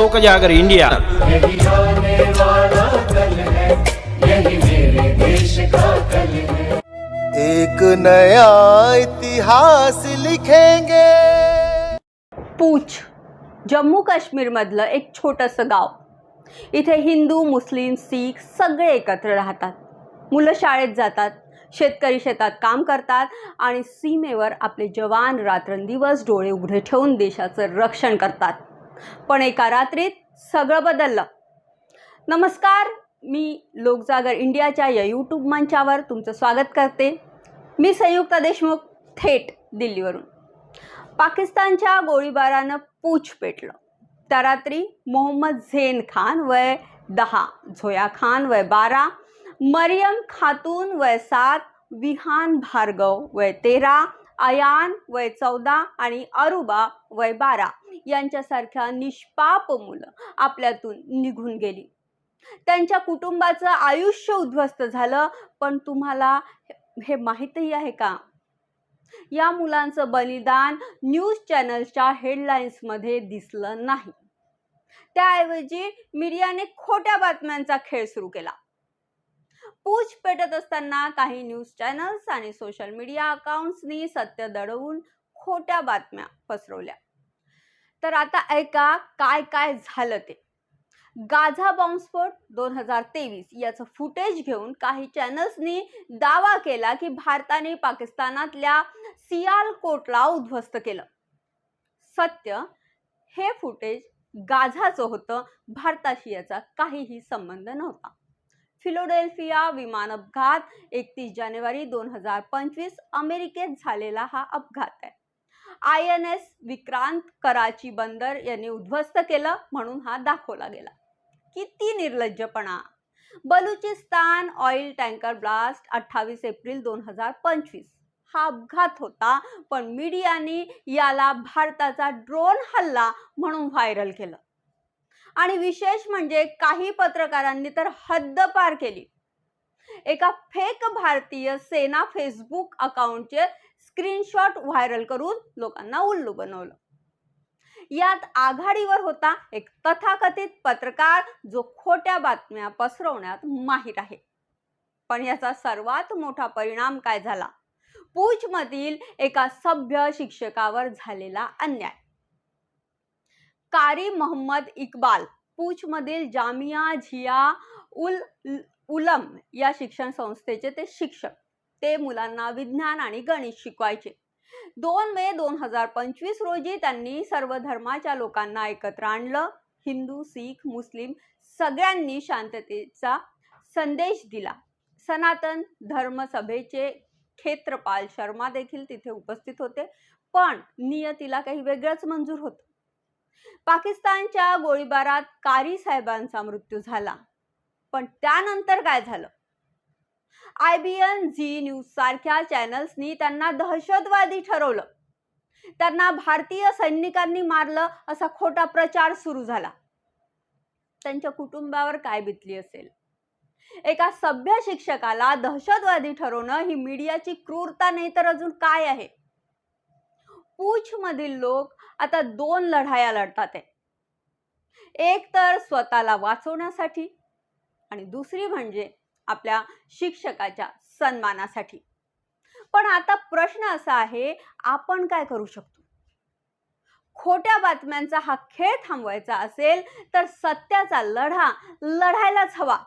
लोक जागर इंडिया. यही आने वाला कल है यही मेरे देश का कल है एक नया इतिहास लिखेंगे। पूछ जम्मू काश्मीरमधलं एक छोटंसं गाव. इथे हिंदू मुस्लिम सीख सगळे एकत्र राहतात. मुलं शाळेत जातात शेतकरी शेतात काम करतात आणि सीमेवर आपले जवान रात्रंदिवस डोळे उघडे ठेवून देशाचं रक्षण करतात. पण एका रात्रीत सगळं बदललं. नमस्कार मी लोकजागर इंडियाच्या या यूट्यूब मंचावर तुमचं स्वागत करते. मी संयुक्ता देशमुख थेट दिल्लीवरून. पाकिस्तानच्या गोळीबारानं पूछ पेटलं. त्या रात्री मोहम्मद झेन खान वय दहा झोया खान वय बारा मरियम खातून वय सात विहान भार्गव वय तेरा अयान वय चौदा आणि अरुबा वय बारा यांच्यासारख्या निष्पाप मुलं आपल्यातून निघून गेली. त्यांच्या कुटुंबाचं आयुष्य उद्ध्वस्त झालं पण तुम्हाला हे माहीतही आहे का? या मुलांचं बलिदान न्यूज चॅनल्सच्या हेडलाईन्समध्ये दिसलं नाही. त्याऐवजी मीडियाने खोट्या बातम्यांचा खेळ सुरू केला. पूछ पेटत असताना काही न्यूज चॅनल्स आणि सोशल मीडिया अकाउंट्सनी सत्य दडवून खोट्या बातम्या पसरवल्या. तर आता ऐका काय काय झालं ते. गाझा बॉम्बस्फोट दोन हजार तेवीस याचं फुटेज घेऊन काही चॅनल्सनी दावा केला की भारताने पाकिस्तानातल्या सियालकोटला उद्ध्वस्त केलं. सत्य हे फुटेज गाझाचं होतं भारताशी याचा काहीही संबंध नव्हता. फिलोडेल्फिया विमान अपघात एकतीस जानेवारी दोन हजार पंचवीस अमेरिकेत झालेला हा अपघात आहे. I N S Vikrant Karachi बंदर यांनी उद्ध्वस्त केलं म्हणून हा दाखवला गेला. किती निर्लज्जपणा. बलुचिस्तान ऑइल टँकर ब्लास्ट अठ्ठावीस एप्रिल दोन हजार पंचवीस. हा अपघात होता पण मीडियाने याला भारताचा ड्रोन हल्ला म्हणून व्हायरल केलं. आणि विशेष म्हणजे काही पत्रकारांनी तर हद्द पार केली. एका फेक भारतीय सेना फेसबुक अकाउंटचे स्क्रीनशॉट व्हायरल करून लोकांना उल्लू बनवलं. यात आघाडीवर होता एक तथाकथित पत्रकार जो खोट्या बातम्या पसरवण्यात माहीर आहे. पण याचा सर्वात मोठा परिणाम काय झाला? पूछमधील एका सभ्य शिक्षकावर झालेला अन्याय. कारी मोहम्मद इक्बाल पूछमधील जामिया झिया उल उलम या शिक्षण संस्थेचे ते शिक्षक. ते मुलांना विज्ञान आणि गणित शिकवायचे. दोन मे दोन हजार पंचवीस रोजी त्यांनी सर्व धर्माच्या लोकांना एकत्र आणलं. हिंदू सीख मुस्लिम सगळ्यांनी शांततेचा संदेश दिला. सनातन धर्मसभेचे क्षेत्रपाल शर्मा देखील तिथे उपस्थित होते. पण नियतीला काही वेगळंच मंजूर होतं. पाकिस्तानच्या गोळीबारात कारी साहेबांचा मृत्यू झाला. पण त्यानंतर काय झालं? I B N Zee news सारख्या चॅनल्सनी त्यांना दहशतवादी ठरवलं. त्यांना भारतीय सैनिकांनी मारलं असा खोटा प्रचार सुरू झाला. त्यांच्या कुटुंबावर काय बितली असेल? एका सभ्य शिक्षकाला दहशतवादी ठरवणं ही मीडियाची क्रूरता नाही तर अजून काय आहे? पूछ मधील लोक आता दोन लढाया लढतात आहे. एक तर स्वतःला वाचवण्यासाठी आणि दुसरी म्हणजे आपल्या शिक्षकाच्या सन्मानासाठी. पण आता प्रश्न असा आहे आपण काय करू शकतो? खोट्या बातम्यांचा हा खेळ थांबवायचा असेल तर सत्याचा लढा लढायलाच हवा.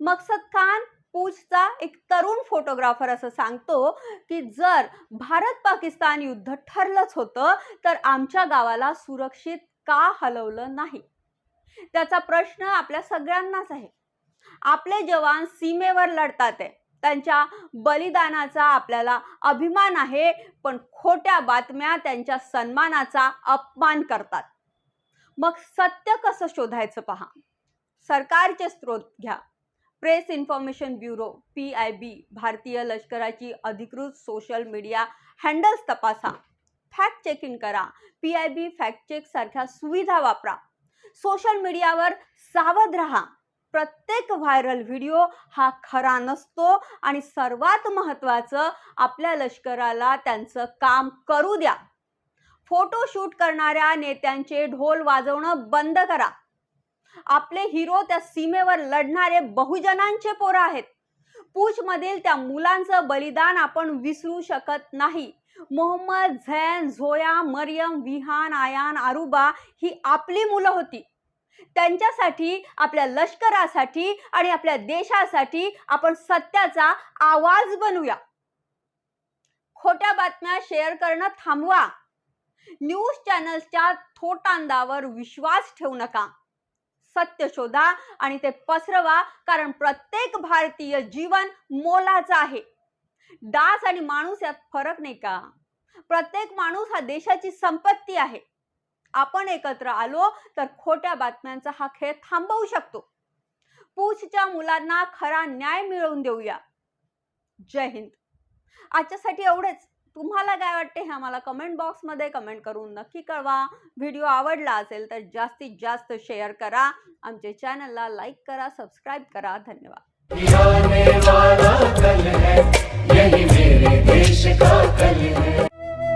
मकसद खान पूछचा एक तरुण फोटोग्राफर असं सांगतो की जर भारत पाकिस्तान युद्ध ठरलंच होतं तर आमच्या गावाला सुरक्षित का हलवलं नाही? त्याचा प्रश्न आपल्या सगळ्यांनाच आहे. आपले जवान सीमेवर लढतात आहे. त्यांच्या बलिदानाचा आपल्याला अभिमान आहे पण खोट्या बातम्या त्यांच्या सन्मानाचा अपमान करतात. मग सत्य कसं शोधायचं पहा? सरकारचे स्रोत घ्या. Press information bureau P I B भारतीय लष्कराची अधिकृत सोशल मीडिया हँडल्स तपासा. फॅक्ट चेकिंग करा. P I B fact check सारख्या सुविधा वापरा. सोशल मीडियावर सावध राहा. प्रत्येक व्हायरल व्हिडिओ हा खरा नसतो आणि सर्वात महत्त्वाचं आपल्या लष्कराला त्यांचं काम करू द्या. फोटोशूट करणाऱ्या नेत्यांचे ढोल वाजवणं बंद करा. आपले हिरो त्या सीमेवर लढणारे बहुजनांचे पोरं आहेत. पूछमधील त्या मुलांचं बलिदान आपण विसरू शकत नाही. मोहम्मद झैन झोया मरियम विहान आयान आरुबा ही आपली मुलं होती. त्यांच्यासाठी आपल्या लष्करासाठी आणि आपल्या देशासाठी आपण सत्याचा आवाज बनूया खोट्या बातम्या शेअर करणं थांबवा. न्यूज चॅनल्सच्या थोटांदावर विश्वास ठेवू नका. सत्य शोधा आणि ते पसरवा कारण प्रत्येक भारतीय जीवन मोलाचं आहे. डास आणि माणूस यात फरक नाही का? प्रत्येक माणूस हा देशाची संपत्ती आहे. आपण एकत्र आलो तर खोट्या बातम्यांचा हा खेळ थांबवू शकतो. पूछच्या मुलांना खरा न्याय मिळवून देऊया. जय हिंद. आजच्यासाठी एवढेच. तुम्हाला काय वाटते हे आम्हाला कमेंट बॉक्समध्ये कमेंट करून नक्की कळवा. व्हिडिओ आवडला असेल तर जास्तीत जास्त शेअर करा. आमच्या चॅनलला लाईक करा सबस्क्राईब करा. धन्यवाद.